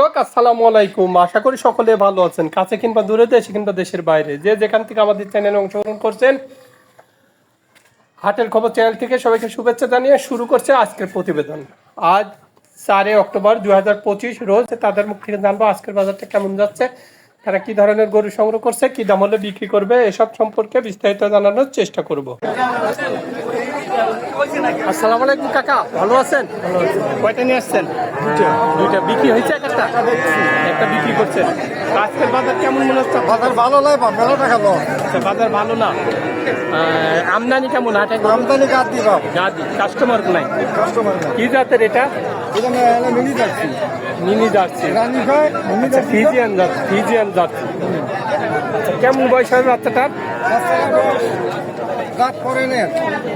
দর্শক, আসসালামু আলাইকুম। আশা করি সকলে ভালো আছেন। কাছে কিংবা দূরে দেশে কিংবা দেশের বাইরে। যে যেখান থেকে আমাদের চ্যানেলে অংশগ্রহণ করছেন, হাটের খবর চ্যানেল থেকে সবাইকে শুভেচ্ছা জানিয়ে শুরু করছে আজকের প্রতিবেদন। আজ চারে অক্টোবর দু হাজার পঁচিশ রোজ তাদের মুখ থেকে জানব আজকের বাজারটা কেমন যাচ্ছে, তারা কি ধরনের গরু সংগ্রহ করছে, কি দাম হলে বিক্রি করবে, এসব সম্পর্কে বিস্তারিত জানানোর চেষ্টা করব। আসসালামু আলাইকুম কাকা। ভালো আছেন? কয়টা নিয়ে আসছেন? দুইটা। বিক্রি হয়েছে একটা? একটা বিক্রি করছেন। আজকের বাজার কেমন মনে হচ্ছে? বাজার ভালো নয় মেলা টাকা লস। আচ্ছা, বাজার ভালো না? আমদানি কেমন? হাটে আমদানি কাট দিবা গাদি। কাস্টমার নাই? কাস্টমার কি জাতের এটা? এনে যাচ্ছি মিনি যাচ্ছে রানি মিলি আচ্ছা যাচ্ছি ফিজিয়ান জাত ফিজিয়ান যাচ্ছে কেমন বয়স হবে বাচ্চাটার? রাত পরে নেন।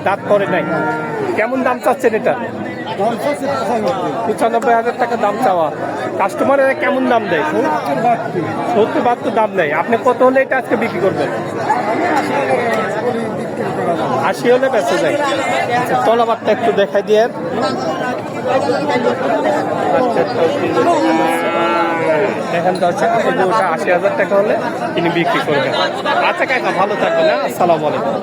দাঁত পরে নাই। কেমন দাম চাচ্ছেন এটা? পঁচানব্বই হাজার টাকা দাম চাওয়া। কাস্টমারেরা কেমন দাম দেয়? সত্তর বাহাত্তর দাম নেয় আপনি কত হলে এটা আজকে বিক্রি করবেন? করা আশি হলে বেঁচে যায়। আচ্ছা তলাবারটা একটু দেখাই দিয়ে। দেখেন দর্শক এই ওটা আশি হাজার টাকা হলে তিনি বিক্রি করবেন। আচ্ছা কাকা ভালো থাকবেন হ্যাঁ? আসসালামু আলাইকুম।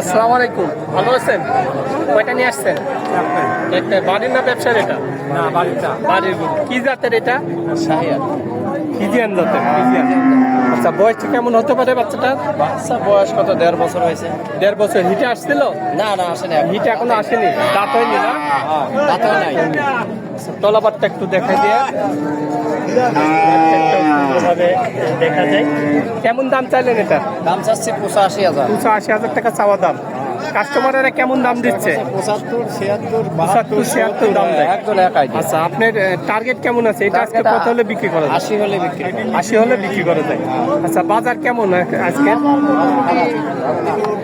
আসসালামু আলাইকুম। ভালো আছেন? কয়টা নিয়ে আসছেন? একটা বাড়ির না ব্যবসার এটা? না বাড়িটা বাড়ির গরু। কি জাতের এটা? কি ফিজিয়ান জাতের ফিজিয়ান আচ্ছা বয়সটা কেমন হতে পারে বাচ্চাটার? বাচ্চা বয়স কত? দেড় বছর হয়েছে। দেড় বছর। হিটে আসছিল? না না আসেনি হিটে এখনও আসেনি? দাঁত হয়নি না? দাঁতও নাই। তলাবারটা একটু দেখা দিয়ে। দেখা যায়। কেমন দাম চাইলেন এটা? দাম চাচ্ছি পঁচাশি হাজার। পঁচাশি হাজার টাকা চাওয়া দাম। কাস্টমারেরা কেমন দাম দিচ্ছে? পঁচাত্তর ছিয়াত্তর পঁচাত্তর ছিয়াত্তর দাম দেয় একজন একাই আচ্ছা আপনার টার্গেট কেমন আছে? এটা আজকে কত হলে বিক্রি করা আশি হলে বিক্রি আশি হলে বিক্রি করা যায়। আচ্ছা বাজার কেমন আজকে?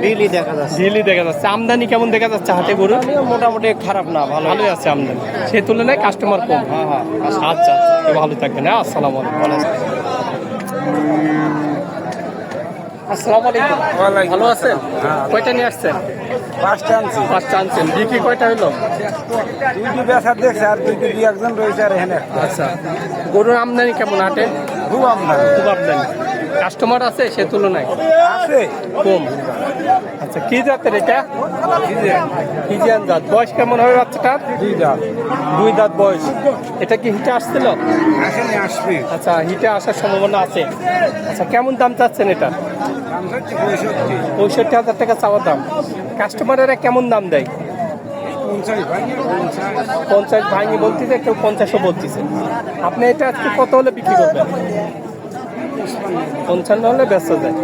বিলি দেখা যাচ্ছে। ঝিলি দেখা যাচ্ছে। আমদানি কেমন দেখা যাচ্ছে হাটে গরু মোটামুটি খারাপ না ভালো ভালোই আছে আমদানি। সে তুলনায় কাস্টমার কম। হ্যাঁ হ্যাঁ আচ্ছা আচ্ছা। ভালো থাকবেন হ্যাঁ আসসালামু আলাইকুম। আসসালামু আলাইকুম। ভালো আছেন? কয়টা নিয়ে আসছেন? পাঁচটা আনছি। পাঁচটা আনছেন। বিক্রি কয়টা হলো? দুইটি বেচার দেখছে আর দুইটি দুই একজন রয়েছে আর এখানে আচ্ছা। গরুর আমদানি কেমন হাটে? খুব আমদানি। কাস্টমার আছে সে তুলনায়? আছে। কম। আচ্ছা কি জাতের এটা? ফিজিয়ান জাত? বয়স কেমন হবে বাচ্চাটার? দুই দাম দুই দাঁত বয়স। এটা কি হিটে আসছিল? আসবে। আচ্ছা হিটে আসার সম্ভাবনা আছে। আচ্ছা কেমন দাম চাচ্ছেন এটা? পঁয়ষট্টি হাজার টাকা চাওয়ার দাম। কাস্টমারেরা কেমন দাম দেয়? পঞ্চাশ ভাঙে বলতেছে, কেউ পঞ্চাশও বলতেছে। আপনি এটা আজকে কত হলে বিক্রি করবেন? পঞ্চান্ন হলে ব্যস্ত যায়।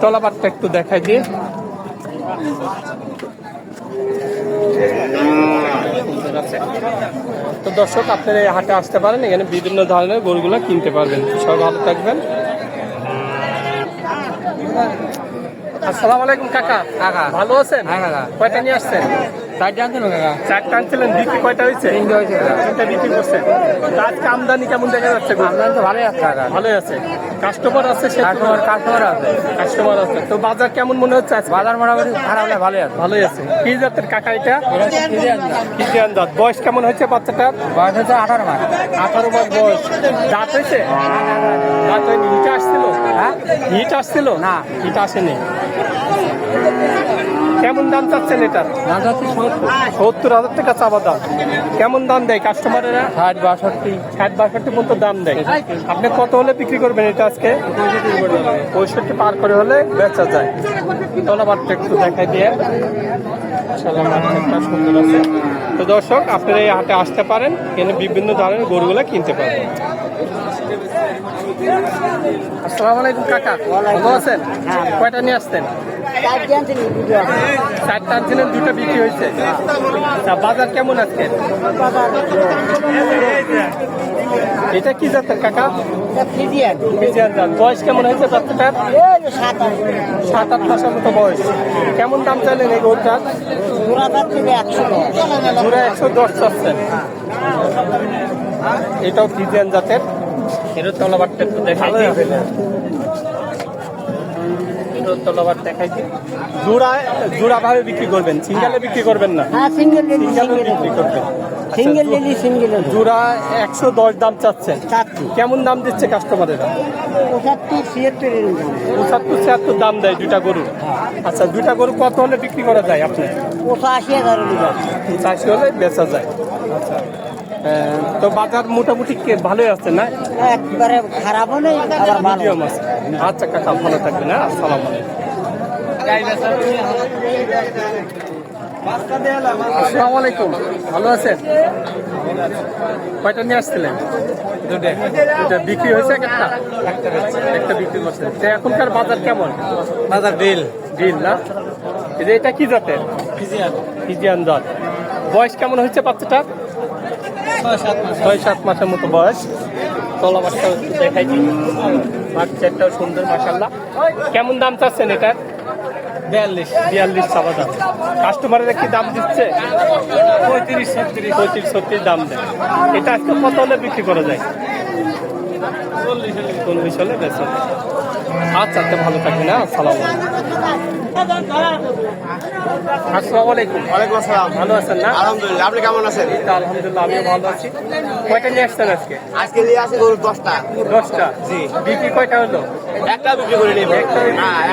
তলাবারটা একটু দেখাই দিয়ে তো দর্শক, আপনারা হাটে আসতে পারেন, এখানে বিভিন্ন ধরনের গরুগুলো কিনতে পারবেন। সবাই ভালো থাকবেন। আসসালামু আলাইকুম কাকা। কাকা। ভালো আছেন? হ্যাঁ, কাকা। কয়টা নিয়ে আসছেন? চারটে কাকা? চারটা আনছিলেন বিক্রি কয়টা হয়েছে? তিনটে হয়েছে। তিনটা বিক্রি করছেন আজকে আমদানি কেমন দেখা যাচ্ছে? আপনার তো ভালোই আছে কাকা। ভালোই আছে। কাস্টমার আছে সে কাস্টমার কাস্টমার আছে। কাস্টমার আছে। তো বাজার কেমন মনে হচ্ছে আজকে? বাজার মোটামুটি খারাপ না ভালোই আছে। ভালোই আছে। কি জাতের কাকা এটা? এটা হচ্ছে ফিজিয়ান না। ফিজিয়ান দাঁত বয়স কেমন হয়েছে বাচ্চাটার? বয়স হচ্ছে আঠারো মাস। আঠারো মাস বয়স। দাঁত হয়েছে? হিট আসছিল? হ্যাঁ? হিট আসছিল? না। হিট আসেনি। কেমন দাম চাচ্ছেন এটার? দাম সত্তর। হাজার টাকা চাবা দাম। কেমন দাম দেয় কাস্টমারেরা ষাট বাষট্টি। ষাট বাষট্টি পর্যন্ত দাম দেয়। আপনি কত হলে বিক্রি করবেন এটা আজকে? পঁয়ষট্টি পার করে হলে বেচা যায়। তলাবারটা একটু দেখাই দিয়ে। সুন্দর আছে। তো দর্শক, আপনারা এই হাটে আসতে পারেন। এখানে বিভিন্ন ধরনের গরুগুলো কিনতে পারেন আসসালামু আলাইকুম, কাকা। ভালো আছেন? কয়টা নিয়ে আসতেন চারটা আনছিলেন দুটো বিক্রি হয়েছে। বাজার কেমন আজকে? এটা কি জাতের কাকা? বয়স কেমন হয়েছে বাচ্চাটার সাত আট মাসের মতো বয়স। কেমন দাম চাইলেন এই গরুটার? জোড়া একশো দশ। চাচ্ছেন। এটাও ফিজিয়ান জাতের। এর তলাবারটা একটু দেখাই দিই। এটার তলাবার দেখাই জোড়া জোড়া ভাবে বিক্রি করবেন সিঙ্গালে বিক্রি করবেন না? হ্যাঁ সিঙ্গেল সিঙ্গালে বিক্রি করবেন। সিঙ্গেল সিঙ্গেল জোড়া একশো দশ দাম চাচ্ছেন। চাচ্ছি। কেমন দাম দিচ্ছে কাস্টমারেরা পঁচাত্তর ছিয়াত্তর এরকম দাম। পঁচাত্তর ছিয়াত্তর দাম দেয় দুইটা গরু। আচ্ছা দুইটা গরু কত হলে বিক্রি করা যায় আপনি পঁচাশি হাজার লিটার হলে বেচা যায়। আচ্ছা। তো বাজার মোটামুটি কে- ভালোই আছে না? একবারে খারাপও নেই আবার ভালো। মিডিয়াম আছে। আচ্ছা কাকা ভালো থাকবেন হ্যাঁ? আসসালাম আসসালামু আলাইকুম। ভালো আছেন? কয়টা নিয়ে আসছিলেন? দুটা। বিক্রি হয়েছে একটা? একটা বিক্রি করছে তো এখনকার বাজার কেমন? বাজার ডিল ডিল না? যে এটা কি জাতের? ফিজিয়ান। জাত। বয়স কেমন হয়েছে বাচ্চাটা? ছয় সাত মাসের মতো বয়স। তলা বাচ্চা দেখাই দিই। বাচ্চাটাও সুন্দর মাসাল্লাহ কেমন দাম চাচ্ছেন এটার বিয়াল্লিশ। বিয়াল্লিশ চাওয়া দাম। কাস্টমারেরা কি দাম দিচ্ছে? পঁয়ত্রিশ ছত্রিশ। পঁয়ত্রিশ ছত্রিশ দাম দেয়। এটা আজকে কত হলে বিক্রি করা যায়? চল্লিশ হলে। বেচা। আচ্ছা আচ্ছা ভালো থাকবেন হ্যাঁ? আসসালাম আসসালামু আলাইকুম। ওয়ালাইকুম আসসালাম। ভালো আছেন না? আলহামদুলিল্লাহ আপনি কেমন আছেন? এই তো আলহামদুলিল্লাহ আমিও ভালো আছি। কয়টা নিয়ে আসছেন আজকে? আজকে নিয়ে আসে গরু দশটা। দশটা? জি। বিক্রি কয়টা হলো? একটা বিক্রি করে নিব একটা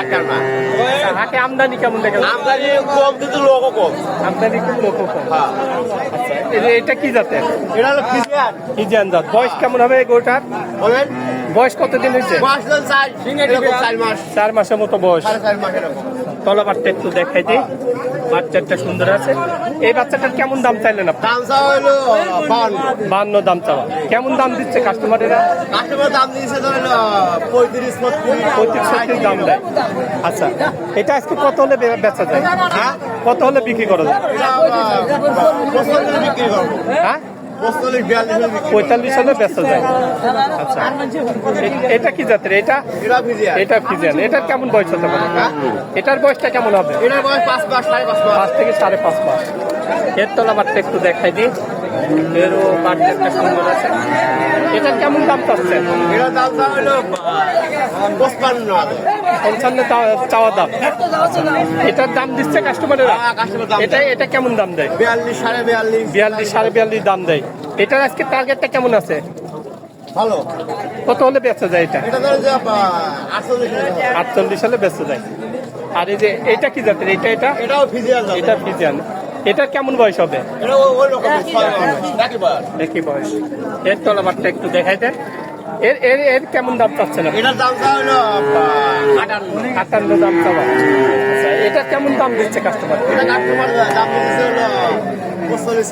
একটা না আচ্ছা, হাটে আমদানি কেমন দেখেন? আমদানি আমরা কম কিন্তু লোকও কম। আমদানি খুব লোক কম। হ্যাঁ। আচ্ছা এটা কি জাতের? এটা হলো ফিজিয়ান। ইজিয়ান জাত। বয়স কেমন হবে গোটার বলেন। বয়স কতদিন হয়েছে? চার মাস। চার মাসের মতো বয়স। চার তলাবারটা একটু দেখাই দিই। বাচ্চাটা সুন্দর আছে। এই বাচ্চাটার কেমন দাম চাইলেন আপনি? বান্ন দাম চাওয়া। কেমন দাম দিচ্ছে কাস্টমারেরা কাস্টমার দাম দিয়েছে ধরেন পঁয়ত্রিশ পঁয়ত্রিশ দাম দেয়। আচ্ছা এটা আজকে কত হলে বেচা যায়? হ্যাঁ? কত হলে বিক্রি করা যায়? হ্যাঁ? পঁয়তাল্লিশ হলে বেচা যায়। আচ্ছা। এটা কি জাতের? এটা এটা ফিজিয়ান। এটা ফিজিয়ান এটার কেমন বয়স হতে পারে? এটার বয়সটা কেমন হবে? এটার বয়স পাঁচ মাস সাড়ে পাঁচ মাস। পাঁচ থেকে সাড়ে পাঁচ মাস। এর তলা বাটটা একটু দেখাই দিই। এরও বাটটা একটা সুন্দর আছে। এটার কেমন দাম চাচ্ছেন? এটার দাম চা হলো পঁচপান্ন পঞ্চান্ন চাওয়া দাম। এটার দাম দিচ্ছে কাস্টমারেরা হ্যাঁ, এটা এটা কেমন দাম দেয়? বিয়াল্লিশ সাড়ে বিয়াল্লিশ। বিয়াল্লিশ সাড়ে বিয়াল্লিশ দাম দেয়। এটার আজকে টার্গেটটা কেমন আছে? ভালো। কত হলে বেচা যায় এটা? এটা ধরেন যে আটচল্লিশ হলে বেচা যায়। আর এই যে এটা কি জাতের? এটা এটা? এটাও এটা ফিজিয়ান। এটা কেমন বয়স হবে? একই বয়স। এর তলাবারটা একটু দেখাই দেন। এর এর এর কেমন দাম চাচ্ছেন এটার দাম হলো আটান্ন। দাম চাওয়া। আচ্ছা এটা কেমন দাম দিচ্ছে কাস্টমার এটা কাস্টমার দাম দিচ্ছে হলো পঁচল্লিশ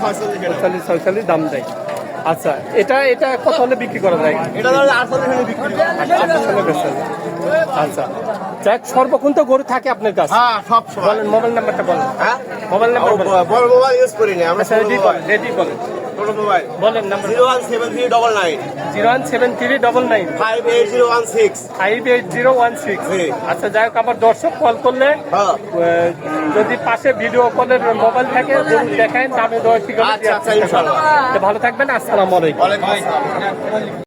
ছয়চল্লিশ দাম দেয়। আচ্ছা এটা এটা কত হলে বিক্রি করা যায়? এটা আটচল্লিশ হলে বিক্রি আচ্ছা যাক সর্বক্ষণ তো গরু থাকে আপনার কাছে। হ্যাঁ সব বলেন মোবাইল নাম্বারটা বলেন। হ্যাঁ? মোবাইল নাম্বার বলেন। মোবাইল ইউজ করি না আমরা আচ্ছা রেডি বলেন রেডি বলেন। বলেন number zero one seven three double nine zero one seven three double nine five eight zero one six five eight zero one six আচ্ছা যাই হোক আমার দর্শক কল করলে হ্যাঁ। যদি পাশে ভিডিও কলের মোবাইল থাকে দেখেন দামে দশ আচ্ছা, আচ্ছা। ভালো থাকবেন আসসালামু আলাইকুম। আসসালাম।